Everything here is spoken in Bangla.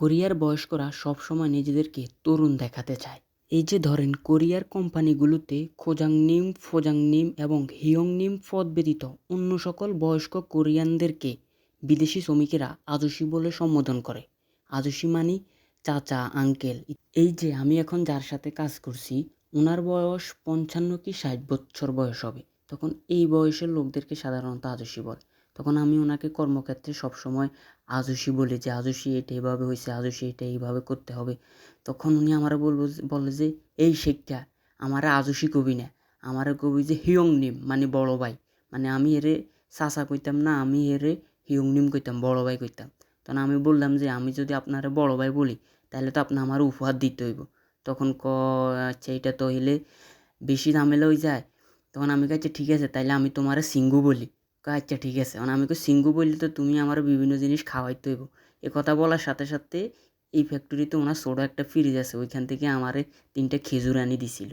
কোরিয়ার বয়স্করা সবসময় নিজেদেরকে তরুণ দেখাতে চায়। এই যে ধরেন, কোরিয়ার কোম্পানিগুলোতে খোজাংনিম, ফোজাংনিম এবং হিয়ংনিম পদ ব্যতীত অন্য সকল বয়স্ক কোরিয়ানদেরকে বিদেশি শ্রমিকেরা আজসি বলে সম্বোধন করে। আজসি মানে চাচা, আঙ্কেল। এই যে আমি এখন যার সাথে কাজ করছি ওনার বয়স পঞ্চান্ন কি ষাট বছর বয়স হবে। তখন এই বয়সের লোকদেরকে সাধারণত আজসি বলে। তখন আমি ওনাকে কর্মক্ষেত্রে সবসময় আজসি বলি যে, আজসি এটা এইভাবে হয়েছে আজসি এটা এইভাবে করতে হবে। তখন উনি আমার বলব বলে যে, এই শেখটা, আমার আজসি কবি না, আমার কবি যে হিয়ং নিম মানে বড় ভাই। মানে আমি এরে চাচা কইতাম না, আমি এরে হিয়ং নিম কইতাম, বড় ভাই কইতাম। তখন আমি বললাম যে, আমি যদি আপনারা বড় ভাই বলি, তাহলে তো আপনি আমার উপহার দিতে হইব। তখন ক আচ্ছা এটা তো হইলে বেশি ঝামেলা হয়ে যায়? তখন আমি কাছে ঠিক আছে, তাইলে আমি তোমার সিঙ্গু বলি। আচ্ছা ঠিক আছে। মানে আমি সিঙ্গু বললে তো তুমি আমার বিভিন্ন জিনিস খাওয়াইতে হইব। এ কথা বলার সাথে সাথে এই ফ্যাক্টরিতে ওনার ছোটো একটা ফ্রিজ আছে, ওইখান থেকে আমার তিনটে খেজুর আনি দিছিল।